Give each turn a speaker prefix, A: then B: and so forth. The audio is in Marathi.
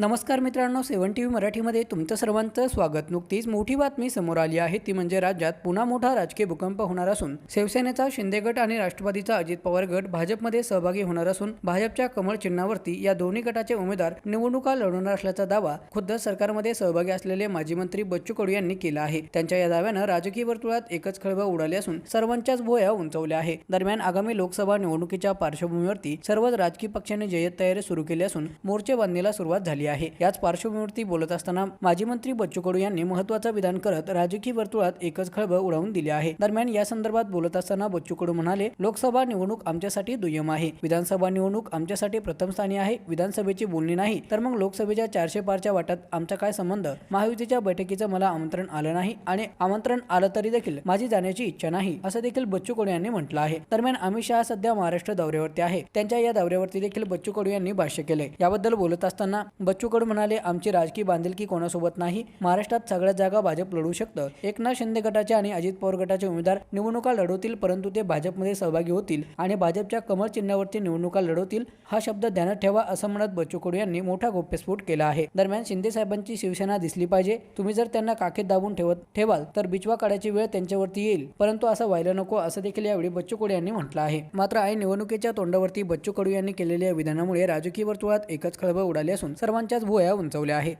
A: नमस्कार मित्रांनो सेवन टी व्ही मराठीमध्ये तुमचं सर्वांचं स्वागत. नुकतीच मोठी बातमी समोर आली आहे. ती म्हणजे राज्यात पुन्हा मोठा राजकीय भूकंप होणार असून शिवसेनेचा शिंदे गट आणि राष्ट्रवादीचा अजित पवार गट भाजपमध्ये सहभागी होणार असून भाजपच्या कमळ चिन्हावरती या दोन्ही गटाचे उमेदवार निवडणुका लढवणार असल्याचा दावा खुद्द सरकारमध्ये सहभागी असलेले माजी मंत्री बच्चू कडू यांनी केला आहे. त्यांच्या या दाव्यानं राजकीय वर्तुळात एकच खळबळ उडाली असून सर्वांच्याच भोया उंचवल्या आहे. दरम्यान आगामी लोकसभा निवडणुकीच्या पार्श्वभूमीवरती सर्वच राजकीय पक्षांनी जय्यत तयारी सुरू केली असून मोर्चे बांधणीला सुरुवात झाली आहे. याच पार्श्वभूमीवरती बोलत असताना माजी मंत्री बच्चू कडू यांनी महत्वाचं विधान करत राजकीय वर्तुळात एकच खळबळ उडवून दिली आहे. दरम्यान या संदर्भात बोलत असताना बच्चू कडू म्हणाले लोकसभा निवडणूक आमच्यासाठी दुय्यम आहे. विधानसभा निवडणूक आमच्यासाठी प्रथम स्थानी आहे. विधानसभेची बोलणी नाही तर मग लोकसभेच्या चारशे पारच्या वाटात आमचा काय संबंध? महायुतीच्या बैठकीचं मला आमंत्रण आलं नाही आणि आमंत्रण आलं तरी देखील माझी जाण्याची इच्छा नाही असं देखील बच्चू कडू यांनी म्हटलं आहे. दरम्यान अमित शहा सध्या महाराष्ट्र दौऱ्यावरती आहे. त्यांच्या या दौऱ्यावरती देखील बच्चू कडू यांनी भाष्य केले याबद्दल बोलत असताना बच्चू कडू म्हणाले आमची राजकीय बांधिलकी कोणासोबत नाही? महाराष्ट्रात सगळ्या जागा भाजप लढू शकतं. एकनाथ शिंदे गटाचे आणि अजित पवार गटाचे उमेदवार निवडणुका लढवतील परंतु ते भाजपमध्ये सहभागी होतील आणि भाजपच्या कमळ चिन्हावरती निवडणुका लढवतील हा शब्द ध्यानात ठेवा असं म्हणत बच्चू कडू यांनी मोठा गोप्यस्फोट केला आहे. दरम्यान शिंदे साहेबांची शिवसेना दिसली पाहिजे. तुम्ही जर त्यांना काखेत दाबून ठेवत ठेवाल तर बिचवा काढायची वेळ त्यांच्यावरती येईल. परंतु असं व्हायला नको असं देखील यावेळी बच्चू कडू यांनी म्हटलं आहे. मात्र आई निवडणुकीच्या तोंडावरती बच्चू कडू यांनी केलेल्या विधानामुळे राजकीय वर्तुळात एकच खळबळ उडाली असून सर्वांच्याच भुवया उंचवल्या आहेत